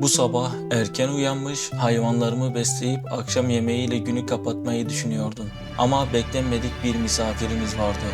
Bu sabah erken uyanmış, hayvanlarımı besleyip akşam yemeğiyle günü kapatmayı düşünüyordum. Ama beklenmedik bir misafirimiz vardı.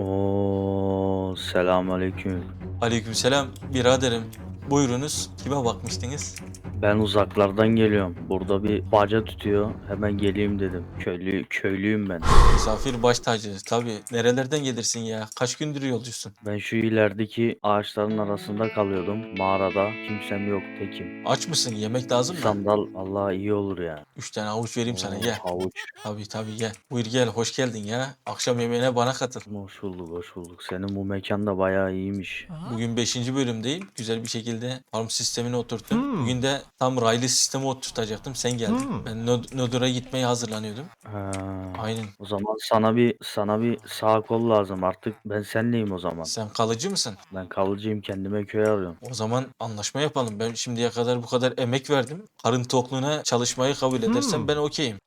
Oo, selamünaleyküm. Aleykümselam biraderim. Buyurunuz. Kime bakmıştınız? Ben uzaklardan geliyorum. Burada bir baca tutuyor. Hemen geleyim dedim. Köylü köylüyüm ben. Misafir baş tacı. Tabii. Nerelerden gelirsin ya? Kaç gündür yolcusun? Ben şu ilerideki ağaçların arasında kalıyordum. Mağarada. Kimsem yok. Tekim. Aç mısın? Yemek lazım mı? Sandal Allah iyi olur ya. Üç tane avuç vereyim sana. Oo, Gel. Havuç. Tabii tabii gel. Buyur gel. Hoş geldin ya. Akşam yemeğine bana katıl. Hoş bulduk, hoş bulduk. Senin bu mekan da bayağı iyiymiş. Bugün 5. bölümdeyim. Güzel bir şekilde farm sistemini oturttum. Bugün de tam raylı sistemi oturtacaktım. Sen geldin. Ben Nod- Nodor'a gitmeye hazırlanıyordum. Ha, Aynen. o zaman sana bir sana bir sağ kol lazım. Artık ben senleyim o zaman. Sen kalıcı mısın? Ben kalıcıyım kendime köy arıyorum. O zaman anlaşma yapalım. Ben şimdiye kadar bu kadar emek verdim. Karın tokluğuna çalışmayı kabul edersen ben okeyim.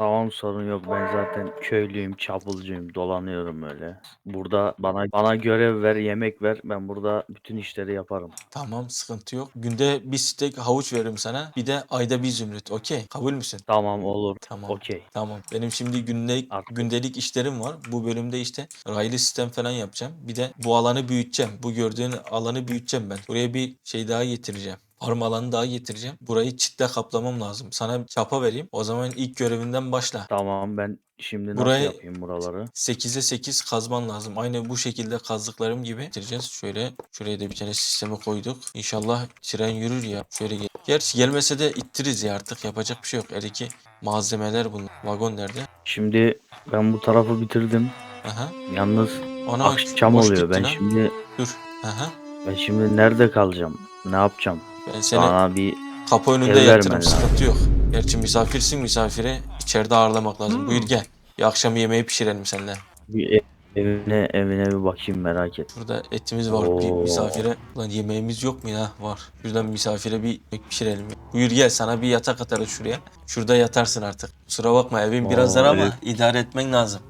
Tamam sorun yok. Ben zaten köylüyüm, çapulcuyum, dolanıyorum öyle. Burada bana bana görev ver, yemek ver. Ben burada bütün işleri yaparım. Tamam sıkıntı yok. Günde bir steak havuç veririm sana. Bir de ayda bir zümrüt. Okey. Kabul müsün? Tamam olur. Tamam. Okey. Tamam. Benim şimdi gündelik, Artık- gündelik işlerim var. Bu bölümde işte raylı sistem falan yapacağım. Bir de bu alanı büyüteceğim. Bu gördüğün alanı büyüteceğim ben. Buraya bir şey daha getireceğim. Farm alanı daha getireceğim. Burayı çitle kaplamam lazım. Sana çapa vereyim. O zaman ilk görevinden başla. Tamam ben şimdi nasıl Burayı- yapayım buraları? 8'e 8 kazman lazım. Aynı bu şekilde kazdıklarım gibi bitireceğiz. Şöyle şuraya da bir tane sistemi koyduk. İnşallah tren yürür ya. Şöyle gel. Gerçi gelmese de ittiriz ya artık. Yapacak bir şey yok. Eldeki malzemeler bunlar. Vagon nerede? Şimdi ben bu tarafı bitirdim. Aha. Yalnız Ona akşam boş oluyor. gittin Ben ha. şimdi Dur. Aha. ben şimdi nerede kalacağım? Ne yapacağım? Ben seni Bana bir kapı önünde ev yatırım. Sıkıntı yok. Gerçi misafirsin misafire. içeride ağırlamak lazım. Buyur gel. Bir akşam yemeği pişirelim seninle. bir ev- evine evine bir bakayım merak et. Burada etimiz var bir Oo. misafire. Lan yemeğimiz yok mu ya? Var. Şuradan misafire bir yemek pişirelim. Buyur gel sana bir yatak atarız şuraya. Şurada yatarsın artık. Kusura bakma evin biraz dar ama evet. idare etmen lazım.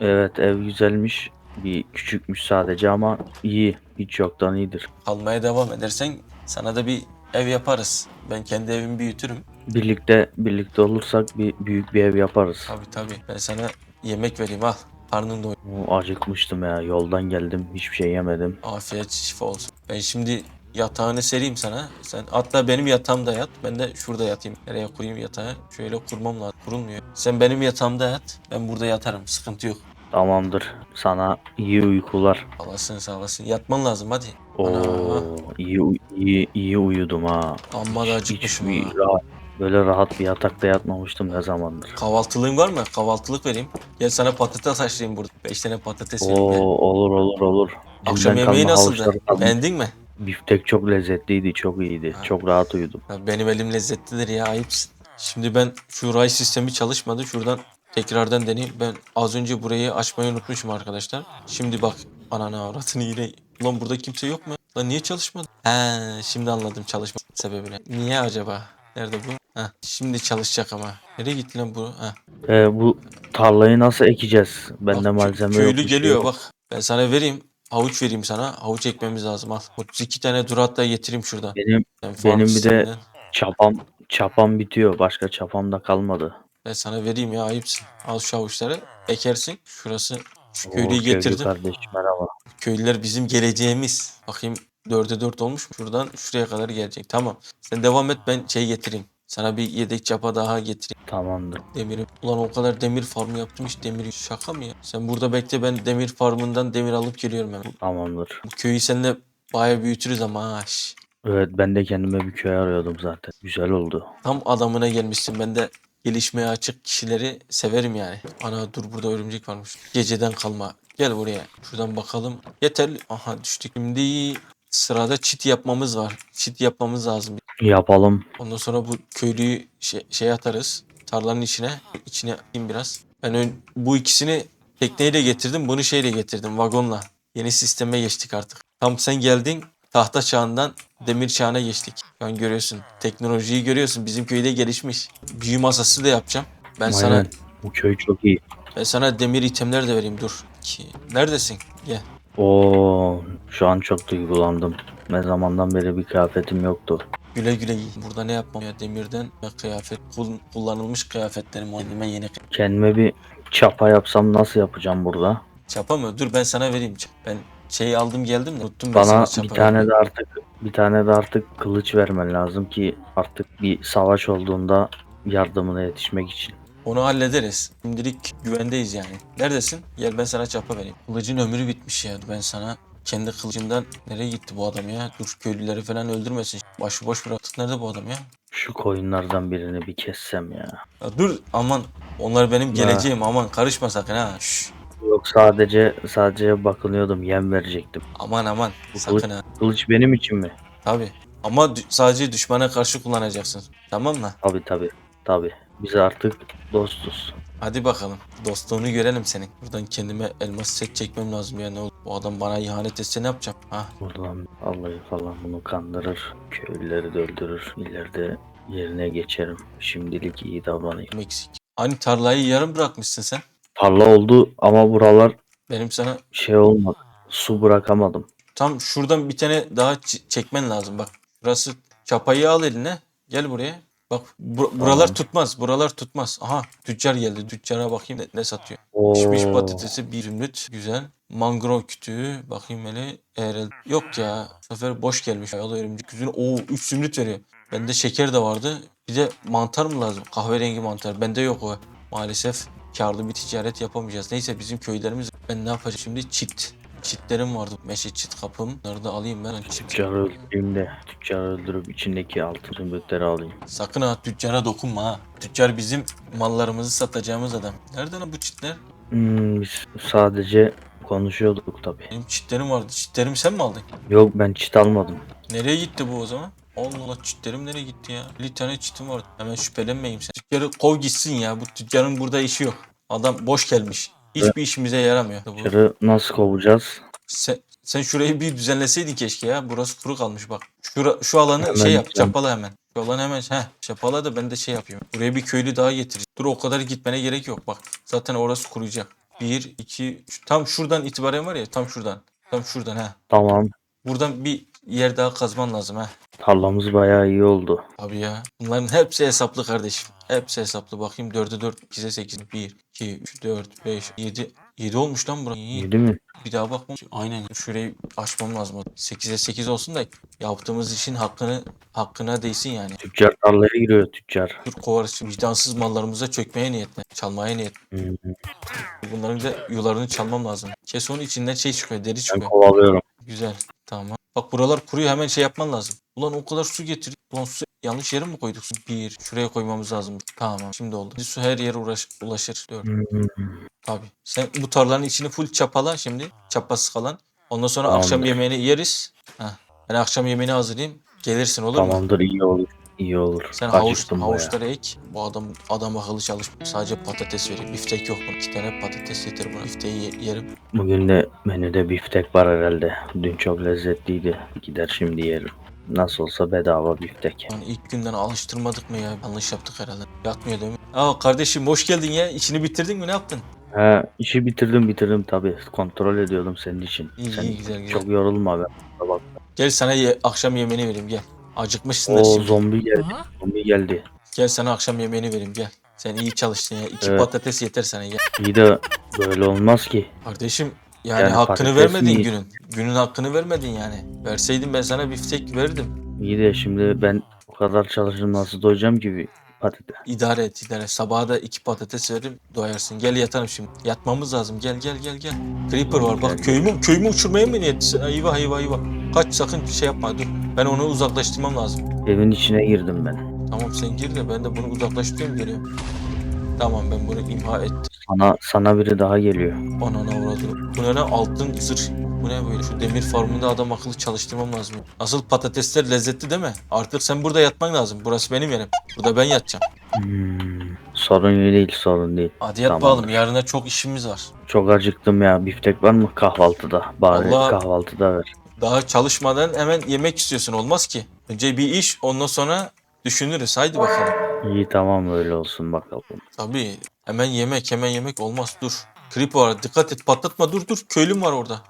Evet ev güzelmiş. Bir küçükmüş sadece ama iyi. Hiç yoktan iyidir. Kalmaya devam edersen sana da bir ev yaparız. Ben kendi evimi büyütürüm. Birlikte birlikte olursak bir büyük bir ev yaparız. Tabii tabii. Ben sana yemek vereyim al. Karnın. Oo, Acıkmıştım ya. Yoldan geldim. Hiçbir şey yemedim. Afiyet şifa olsun. Ben şimdi yatağını sereyim sana. Sen hatta benim yatağımda yat. Ben de şurada yatayım. Nereye kurayım yatağı? Şöyle kurmam lazım. Kurulmuyor. Sen benim yatağımda yat. Ben burada yatarım. Sıkıntı yok. Tamamdır. Sana iyi uykular. Sağ olasın. Yatman lazım hadi. Oo, Ana. iyi uy- iyi iyi uyudum ha. Amma da acıkmışım Hiçbir ha. rahat, böyle rahat bir yatakta yatmamıştım ne zamandır. Kahvaltılığın var mı? Kahvaltılık vereyim. Gel sana patates haşlayayım burada. Beş tane patates Oo, vereyim gel. olur olur olur. Akşam Dünden yemeği kalma nasıldı? havuçları kalmış. Beğendin mi? Biftek çok lezzetliydi, çok iyiydi. Ha. Çok rahat uyudum. Ya benim elim lezzetlidir ya ayıpsın. Şimdi ben şu ray sistemi çalışmadı. Şuradan tekrardan deneyeyim. Ben az önce burayı açmayı unutmuşum arkadaşlar. Şimdi bak anana avratını yine. Ulan burada kimse yok mu? Lan niye çalışmadı? He şimdi anladım çalışma sebebini. Niye acaba? Nerede bu? Heh, şimdi çalışacak ama. Nereye gitti lan bu? Heh. Ee, bu tarlayı nasıl ekeceğiz? Bende Bak, malzeme yok. Köylü bir şey geliyor yok. bak. Ben sana vereyim. Havuç vereyim sana. Havuç ekmemiz lazım al. 32 tane dur hatta getireyim şurada. Benim benim bir de- çapam çapam bitiyor. Başka çapam da kalmadı. Ben sana vereyim ya ayıpsın. Al şu havuçları ekersin. Şurası şu köylüyü köylü getirdim. kardeş merhaba. Köylüler bizim geleceğimiz. Bakayım 4'e 4 olmuş mu? Şuradan şuraya kadar gelecek. Tamam. Sen devam et ben şey getireyim. Sana bir yedek çapa daha getireyim. Tamamdır. Demirim. Ulan o kadar demir farmı yaptım hiç demir şaka mı ya? Sen burada bekle ben demir farmından demir alıp geliyorum hemen. Tamamdır. Bu köyü seninle baya büyütürüz ama ha. şş. Evet ben de kendime bir köy arıyordum zaten. Güzel oldu. Tam adamına gelmişsin. Ben de gelişmeye açık kişileri severim yani. Ana dur burada örümcek varmış. Geceden kalma. Gel buraya. Şuradan bakalım. Yeterli. Aha düştük. Şimdi sırada çit yapmamız var. Çit yapmamız lazım. Yapalım. Ondan sonra bu köylüyü şey, şey atarız. Tarlanın içine. içine atayım biraz. Ben ön, bu ikisini tekneyle getirdim. Bunu şeyle getirdim. Vagonla. Yeni sisteme geçtik artık. Tam sen geldin. Tahta çağından demir çağına geçtik. An görüyorsun. Teknolojiyi görüyorsun. Bizim köyde gelişmiş. Büyü masası da yapacağım. Ben sana Aynen. Bu köy çok iyi. ben sana demir itemler de vereyim dur. Ki, neredesin? Gel. Oo, şu an çok duygulandım. Ne zamandan beri bir kıyafetim yoktu. Güle güle giy. Burada ne yapmam ya demirden ve kıyafet kul- kullanılmış kıyafetlerim kendime yeni Kendime bir çapa yapsam nasıl yapacağım burada? çapa mı? Dur ben sana vereyim. Ben şeyi aldım geldim de unuttum ben Bana sana bir tane de artık bir tane de artık kılıç vermen lazım ki artık bir savaş olduğunda yardımına yetişmek için. Onu hallederiz. Şimdilik güvendeyiz yani. Neredesin? Gel ben sana çapa vereyim. Kılıcın ömrü bitmiş ya. Ben sana kendi kılıcımdan nereye gitti bu adam ya? Dur köylüleri falan öldürmesin. Başıboş bıraktık. Nerede bu adam ya? Şu koyunlardan birini bir kessem ya. ya dur aman. Onlar benim geleceğim. Aman karışma sakın ha. Şş. Yok sadece sadece bakınıyordum yem verecektim. Aman aman. Bu Sakın ha. Kılıç benim için mi? Tabi. Ama dü- sadece düşmana karşı kullanacaksın. Tamam mı? Tabi tabi tabi. Biz artık dostuz. Hadi bakalım. Dostluğunu görelim senin. Buradan kendime elmas set çekmem lazım ya. Ne olur. Bu adam bana ihanet etse ne yapacağım? Ha? Buradan Allah'ı falan bunu kandırır. Köylüleri de öldürür. İleride yerine geçerim. Şimdilik iyi davranayım. Eksik. Hani tarlayı yarım bırakmışsın sen. Tarla oldu ama buralar Benim sana şey olmadı. Su bırakamadım. tam şuradan bir tane daha ç- çekmen lazım. Bak burası çapayı al eline. Gel buraya. Bak bu- buralar Tamam. tutmaz. Buralar tutmaz. Aha tüccar geldi. Tüccara bakayım ne, ne satıyor. Oo. Pişmiş patatesi bir zümrüt. Güzel. Mangrove kütüğü. Bakayım hele. Eğer yok ya. Bu sefer boş gelmiş. Ayalı örümcek kütüğünü. Oo 3 zümrüt veriyor. Bende şeker de vardı. Bir de mantar mı lazım? Kahverengi mantar. Bende yok o. Maalesef karlı bir ticaret yapamayacağız. Neyse bizim köylerimiz. Ben ne yapacağım şimdi? Çit. Çitlerim vardı. Meşe çit kapım. Bunları da alayım ben. Çit. Tüccarı öldüreyim de tüccarı öldürüp içindeki altın zümrütleri alayım. Sakın ha tüccara dokunma ha. Tüccar bizim mallarımızı satacağımız adam. Nereden ha bu çitler? Hmm, biz sadece konuşuyorduk tabi. Benim çitlerim vardı. Çitlerimi sen mi aldın? Yok ben çit almadım. Nereye gitti bu o zaman? Allah Allah çitlerim nereye gitti ya? Bir tane çitim vardı. Hemen şüphelenmeyeyim sen. Tüccarı kov gitsin ya. Bu tüccarın burada işi yok. Adam boş gelmiş. Hiçbir işimize yaramıyor. Tüccarı nasıl kovacağız? Sen, sen şurayı bir düzenleseydin keşke ya. Burası kuru kalmış bak. Şura, şu alanı Hemen şey yap. gideceğim. Çapala hemen. Şu alanı hemen. Heh, çapala da ben de şey yapayım. Buraya bir köylü daha getir. Dur o kadar gitmene gerek yok. Bak zaten orası kuruyacak. Bir, iki, üç. Tam şuradan itibaren var ya. Tam şuradan. Tam şuradan ha. Tamam. Buradan bir yer daha kazman lazım ha. Tarlamız bayağı iyi oldu. Abi ya. Bunların hepsi hesaplı kardeşim. Hepsi hesaplı. Bakayım 4'e 4, 2'ye 8. 1, 2, 3, 4, 5, 7. 7 olmuş lan bura. İyi. İyi değil mi? Bir daha bakmam. Aynen. Şurayı açmam lazım. 8'e 8 olsun da yaptığımız işin hakkını hakkına değsin yani. Tüccar tarlaya giriyor tüccar. Dur kovarız. Vicdansız mallarımıza çökmeye niyetli. Çalmaya niyet. Hmm, Bunların de yularını çalmam lazım. Kes onun içinden şey çıkıyor. Deri Ben çıkıyor. kovalıyorum. Güzel. Tamam. Bak buralar kuruyor hemen şey yapman lazım. Ulan o kadar su getir. Ulan su yanlış yere mi koyduk? su? Bir. Şuraya koymamız lazım. Tamam. Şimdi oldu. Su her yere uğraş, ulaşır. Dört. Hmm, Tabii. Sen bu tarlanın içini full çapala şimdi. Çapası kalan. Ondan sonra Tamamdır. akşam yemeğini yeriz. Heh. Ben akşam yemeğini hazırlayayım. Gelirsin olur mu? Tamamdır iyi olur. İyi olur. Sen havuç, havuçları ek. Bu adam adam akıllı çalış. Sadece patates veriyor. Biftek yok mu? İki tane patates yeter buna. Bifteği ye- yerim. Bugün de menüde biftek var herhalde. Dün çok lezzetliydi. Gider şimdi yerim. Nasıl olsa bedava biftek. Yani ilk günden alıştırmadık mı ya? Yanlış yaptık herhalde. Yatmıyor değil mi? Aa kardeşim hoş geldin ya. İşini bitirdin mi? Ne yaptın? Ha, işi bitirdim bitirdim tabi. Kontrol ediyordum senin için. İyi, Sen iyi, güzel, güzel. çok yorulma be. Bak. Gel sana ye- akşam yemeğini vereyim gel. Acıkmışsındır O şimdi. zombi geldi. Zombi geldi. Gel sana akşam yemeğini vereyim gel. Sen iyi çalıştın ya. İki Evet. patates yeter sana gel. İyi de böyle olmaz ki. Kardeşim yani, Yani hakkını patates vermedin mi? günün. Günün hakkını vermedin yani. Verseydin ben sana biftek verdim. İyi de şimdi ben o kadar çalışırım nasıl doyacağım ki bir patates. İdare et idare. Sabaha da iki patates veririm doyarsın. Gel yatalım şimdi. Yatmamız lazım. Gel gel gel gel. Creeper var bak köyümü köyümü uçurmaya mı niyetlisin? Eyvah eyvah eyvah. Kaç sakın şey yapma dur. Ben onu uzaklaştırmam lazım. Evin içine girdim ben. Tamam sen gir de ben de bunu uzaklaştırıyorum geliyorum. Tamam ben bunu imha ettim. Sana sana biri daha geliyor. Anana uğradım. Bu ne lan altın zırh. Bu ne böyle? Şu demir farmında adam akıllı çalıştırmam lazım. Asıl patatesler lezzetli değil mi? Artık sen burada yatman lazım. Burası benim yerim. Burada ben yatacağım. Hmm, sorun değil sorun değil. Hadi yat Tamamdır. bakalım. Yarına çok işimiz var. Çok acıktım ya. Biftek var mı kahvaltıda? Bari Vallahi- kahvaltıda ver. Daha çalışmadan hemen yemek istiyorsun. Olmaz ki. Önce bir iş ondan sonra düşünürüz. Haydi bakalım. İyi tamam öyle olsun bakalım. Tabii. Hemen yemek hemen yemek olmaz. Dur. Creeper var. Dikkat et patlatma. Dur dur. Köylüm var orada.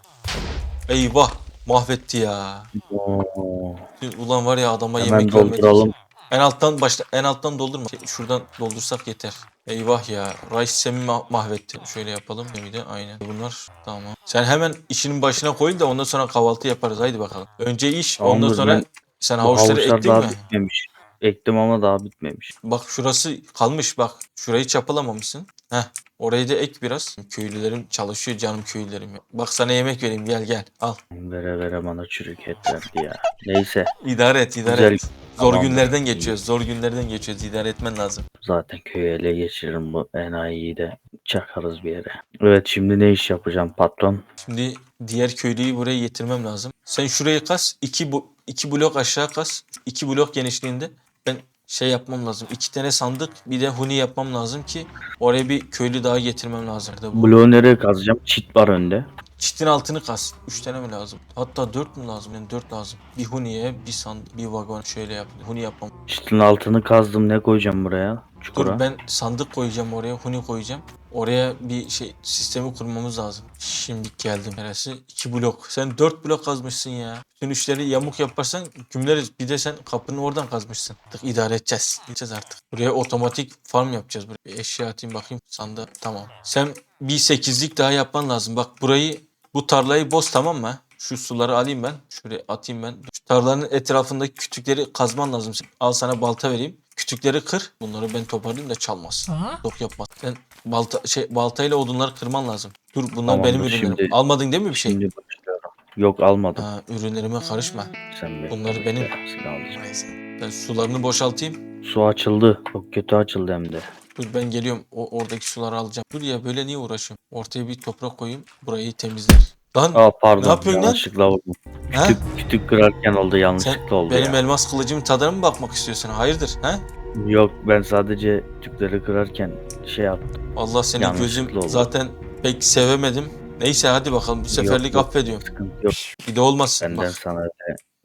Eyvah. Mahvetti ya. Oo. Ulan var ya adama Hemen yemek vermedik. dolduralım. En alttan başla en alttan doldurma. Şuradan doldursak yeter. Eyvah ya. Rice ma- mahvetti. Şöyle yapalım. Bir de aynen. Bunlar tamam. Sen hemen işinin başına koy da ondan sonra kahvaltı yaparız. Haydi bakalım. Önce iş ondan Tamamdır, sonra ben- sen havuçları havuçlar ektin mi? bitmemiş. Ektim ama daha bitmemiş. Bak şurası kalmış bak. Şurayı çapalamamışsın. Heh. Orayı da ek biraz. Köylülerim çalışıyor canım köylülerim. Bak sana yemek vereyim gel gel. Al. Vere vere bana çürük et verdi ya. Neyse İdare et idare Güzel. et. Zor Tamam. günlerden geçiyoruz. Zor günlerden geçiyoruz. İdare etmen lazım. zaten köyü ele geçiririm bu enayiyi de çakarız bir yere. Evet şimdi ne iş yapacağım patron? Şimdi diğer köylüyü buraya getirmem lazım. Sen şurayı kas. iki, bu, iki blok aşağı kas. iki blok genişliğinde. Ben şey yapmam lazım. İki tane sandık bir de huni yapmam lazım ki oraya bir köylü daha getirmem lazım. Bu Bloğu nereye kazacağım? Çit var önde. çitin altını kas. Üç tane mi lazım? Hatta dört mü lazım? Yani dört lazım. Bir huniye, bir sandık, bir vagon şöyle yap. Huni yapmam. Çitin altını kazdım ne koyacağım buraya? Çukura. Dur ben sandık koyacağım oraya, huni koyacağım. Oraya bir şey sistemi kurmamız lazım. Şimdi geldim neresi? İki blok. Sen dört blok kazmışsın ya. Bütün üçleri yamuk yaparsan gümleriz. Bir de sen kapının oradan kazmışsın. Artık idare edeceğiz. Gideceğiz artık. Buraya otomatik farm yapacağız. Buraya bir eşya atayım bakayım. Sandığa tamam. Sen bir sekizlik daha yapman lazım. Bak burayı bu tarlayı boz tamam mı? Şu suları alayım ben. Şuraya atayım ben. Şu tarlanın etrafındaki kütükleri kazman lazım. Al sana balta vereyim. Kütükleri kır. Bunları ben toparlayayım da çalmaz. Yok yapmaz. Sen balta şey baltayla odunları kırman lazım. Dur bunlar Tamamdır, benim ürünlerim. şimdi- Almadın değil mi bir şey? Şimdi başlıyorum. Yok almadım. Ha, ürünlerime karışma. Sen bir- bunları benim. Hepsini. Neyse. Ben sularını boşaltayım. Su açıldı. Çok kötü açıldı hem de. Dur ben geliyorum. O oradaki suları alacağım. Dur ya böyle niye uğraşıyorum? Ortaya bir toprak koyayım. Burayı temizler. Lan Aa pardon. Ne yapıyorsun lan? yanlışlıkla vurdum. ha? Kütük, kütük kırarken oldu yanlışlıkla oldu Benim ya. elmas kılıcımın tadına mı bakmak istiyorsun? Hayırdır? Ha? Yok ben sadece kütükleri kırarken şey yaptım. Allah seni Yanlışlıkla gözüm oldu. zaten pek sevemedim. Neyse hadi bakalım bu seferlik yok. affediyorum. Sıkıntı yok. Bir de olmaz. Benden Bak, sana öyle,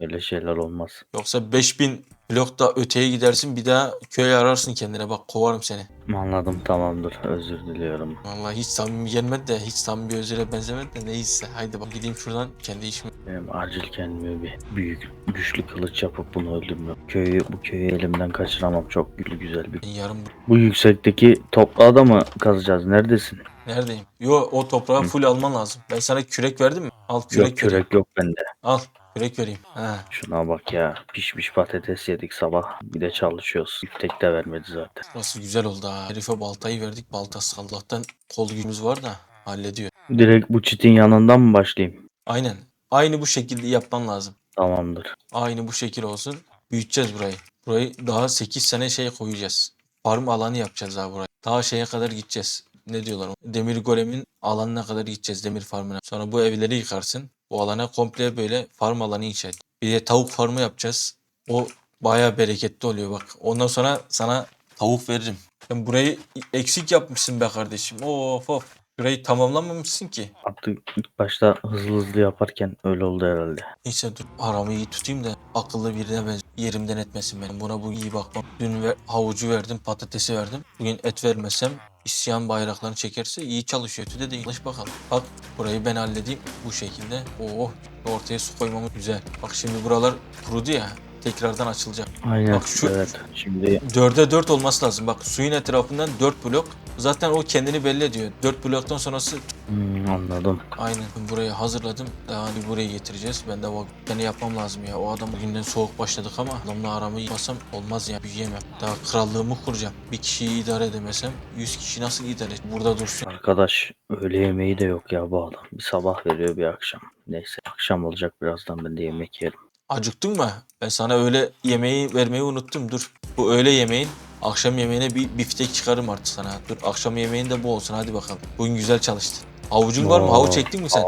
öyle şeyler olmaz. yoksa 5000 blok da öteye gidersin bir daha köye ararsın kendine bak kovarım seni. Anladım tamamdır. Özür diliyorum. Vallahi hiç samimi gelmedi de hiç samimi bir özüre benzemedi de neyse. Haydi bak gideyim şuradan kendi işimi. Benim acil kendime bir büyük güçlü kılıç yapıp bunu öldürmüyorum. Köyü bu köyü elimden kaçıramam. Çok gülü güzel bir. Yarın Bu yüksekteki toprağı da mı kazacağız? Neredesin? neredeyim? Yo o toprağı full alman lazım. Ben sana kürek verdim mi? Al kürek yok kürek yok bende. Al kürek vereyim. Ha. Şuna bak ya. Pişmiş patates yedik sabah. Bir de çalışıyoruz. Biftek de vermedi zaten. Burası güzel oldu ha. Herife baltayı verdik. Baltası Allah'tan kol gücümüz var da hallediyor. Direkt bu çitin yanından mı başlayayım? Aynen. Aynı bu şekilde yapman lazım. Tamamdır. Aynı bu şekil olsun. Büyüteceğiz burayı. Burayı daha 8 sene şey koyacağız. Farm alanı yapacağız daha burayı. Daha şeye kadar gideceğiz. Ne diyorlar? Demir golemin alanına kadar gideceğiz demir farmına. Sonra bu evleri yıkarsın. Bu alana komple böyle farm alanı inşa et. Bir de tavuk farmı yapacağız. O bayağı bereketli oluyor bak. Ondan sonra sana tavuk veririm. Sen burayı eksik yapmışsın be kardeşim. Of of. Burayı tamamlamamışsın ki. Artık ilk başta hızlı hızlı yaparken öyle oldu herhalde. Neyse dur aramı iyi tutayım da akıllı birine ben yerimden etmesin benim. Buna bu iyi bakmam. Dün ver, havucu verdim, patatesi verdim. Bugün et vermesem isyan bayraklarını çekerse iyi çalışıyor. Tüde de çalış bakalım. Bak burayı ben halledeyim bu şekilde. Oh ortaya su koymamız güzel. Bak şimdi buralar kurudu ya tekrardan açılacak. Aynen. Bak şu- Evet. Şimdi Dörde dört olması lazım. Bak suyun etrafından dört blok. Zaten o kendini belli ediyor. Dört bloktan sonrası hmm, anladım. Aynen burayı hazırladım. Daha hani buraya getireceğiz. Ben de beni yapmam lazım ya. O adam bugünden soğuk başladık ama adamla aramı yapmasam olmaz ya. Büyüyemem. Daha krallığımı kuracağım. Bir kişiyi idare edemesem 100 kişi nasıl idare edecek? Burada dursun. Arkadaş öğle yemeği de yok ya bu adam. Bir sabah veriyor bir akşam. Neyse akşam olacak birazdan ben de yemek yerim. Acıktın mı? Ben sana öğle yemeği vermeyi unuttum. Dur. Bu öğle yemeğin akşam yemeğine bir biftek çıkarım artık sana. Dur akşam yemeğin de bu olsun hadi bakalım. Bugün güzel çalıştın. Havucun var mı? Oo, Havuç çektin mi sen?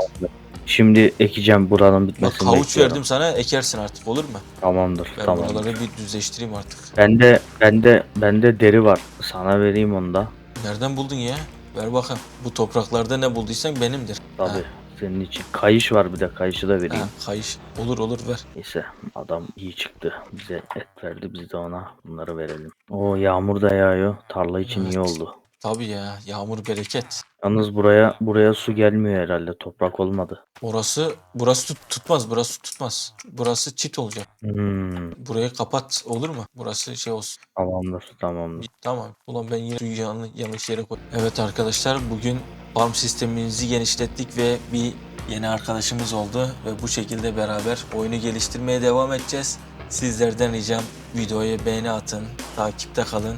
Şimdi ekeceğim buranın Bak bitmesini havuç bekliyorum. verdim sana ekersin artık olur mu? Tamamdır Ben tamam. buraları bir düzleştireyim artık. Bende bende bende deri var. Sana vereyim onu da. Nereden buldun ya? Ver bakayım. Bu topraklarda ne bulduysan benimdir. Tabii. Senin için. Kayış var bir de kayışı da vereyim. ha, kayış. Olur olur ver. Neyse adam iyi çıktı. Bize et verdi biz de ona bunları verelim. O yağmur da yağıyor. Tarla için iyi Evet. oldu. Tabii ya yağmur bereket. Yalnız buraya buraya su gelmiyor herhalde. Toprak olmadı. Orası burası tut- tutmaz burası tutmaz. Burası çit olacak. Hmm, Burayı kapat olur mu? Burası şey olsun. tamamdır tamamdır. Tamam. Ulan ben yine suyu yanlış, yanlış yere koy. Evet arkadaşlar bugün farm sistemimizi genişlettik ve bir yeni arkadaşımız oldu ve bu şekilde beraber oyunu geliştirmeye devam edeceğiz. Sizlerden ricam videoya beğeni atın, takipte kalın.